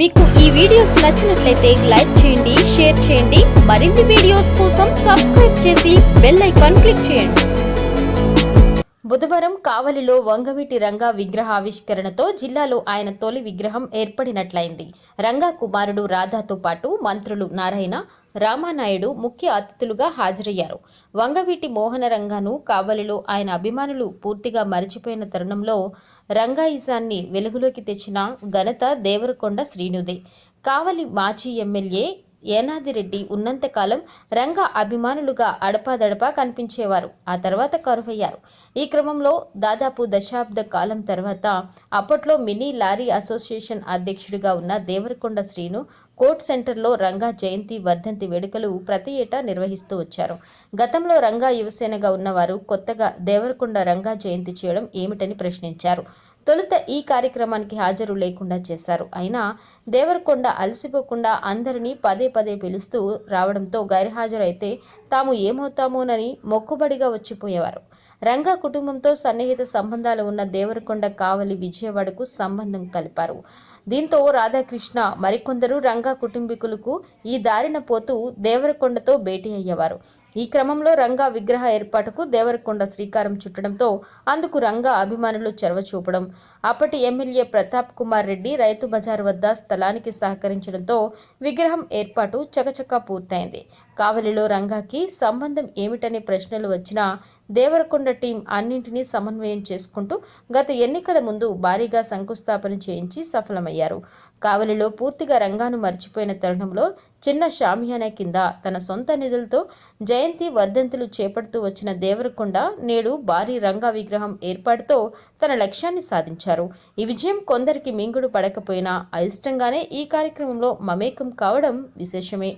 మీకు ఈ వీడియోస్ నచ్చినట్లయితే లైక్ చేయండి షేర్ చేయండి. మరిన్ని వీడియోస్ కోసం సబ్స్క్రైబ్ చేసి బెల్ ఐకాన్ క్లిక్ చేయండి. బుధవారం కావలిలో వంగవీటి రంగా విగ్రహ ఆవిష్కరణతో జిల్లాలో ఆయన తొలి విగ్రహం ఏర్పడినట్లయింది. రంగా కుమారుడు రాధాతో పాటు మంత్రులు నారాయణ రామానాయుడు ముఖ్య అతిథులుగా హాజరయ్యారు. వంగవీటి మోహన రంగాను కావలిలో ఆయన అభిమానులు పూర్తిగా మరిచిపోయిన తరుణంలో రంగాయిజాన్ని వెలుగులోకి తెచ్చిన ఘనత దేవరకొండ శ్రీనుదే. కావలి మాజీ ఎమ్మెల్యే ఏనాదిరెడ్డి ఉన్నంతకాలం రంగా అభిమానులుగా అడపాదడపా కనిపించేవారు. ఆ తర్వాత కరువయ్యారు. ఈ క్రమంలో దాదాపు దశాబ్ద కాలం తర్వాత అప్పట్లో మినీ లారీ అసోసియేషన్ అధ్యక్షుడిగా ఉన్న దేవరకొండ శ్రీను కోర్ట్ సెంటర్లో రంగా జయంతి వర్ధంతి వేడుకలు ప్రతి ఏటా నిర్వహిస్తూ వచ్చారు. గతంలో రంగా యువసేనగా ఉన్నవారు కొత్తగా దేవరకొండ రంగా జయంతి చేయడం ఏమిటని ప్రశ్నించారు. తొలుత ఈ కార్యక్రమానికి హాజరు లేకుండా చేశారు. అయినా దేవరకొండ అలసిపోకుండా అందరినీ పదే పదే పిలుస్తూ రావడంతో గైర్హాజరైతే తాము ఏమవుతామోనని మొక్కుబడిగా వచ్చిపోయేవారు. రంగా కుటుంబంతో సన్నిహిత సంబంధాలు ఉన్న దేవరకొండ కావలి విజయవాడకు సంబంధం కలిపారు. దీంతో రాధాకృష్ణ మరికొందరు రంగా కుటుంబీకులకు ఈ దారిన పోతూ దేవరకొండతో భేటీ అయ్యేవారు. ఈ క్రమంలో రంగా విగ్రహ ఏర్పాటుకు దేవరకొండ శ్రీకారం చుట్టడంతో అందుకు రంగా అభిమానులు చొరవ చూపడం. అప్పటి ఎమ్మెల్యే ప్రతాప్ కుమార్ రెడ్డి రైతు బజార్ వద్ద స్థలానికి సహకరించడంతో విగ్రహం ఏర్పాటు చకచకా పూర్తయింది. కావలిలో రంగాకి సంబంధం ఏమిటనే ప్రశ్నలు వచ్చినా దేవరకొండ టీం అన్నింటినీ సమన్వయం చేసుకుంటూ గత ఎన్నికల ముందు భారీగా శంకుస్థాపన చేయించి సఫలమయ్యారు. కావలిలో పూర్తిగా రంగాను మర్చిపోయిన తరుణంలో చిన్న షామియానా కింద తన సొంత నిధులతో జయంతి వర్ధంతులు చేపడుతూ వచ్చిన దేవరకొండ నేడు భారీ రంగా విగ్రహం ఏర్పాటుతో తన లక్ష్యాన్ని సాధించారు. ఈ విజయం కొందరికి మింగుడు పడకపోయినా అయిష్టంగానే ఈ కార్యక్రమంలో మమేకం కావడం విశేషమే.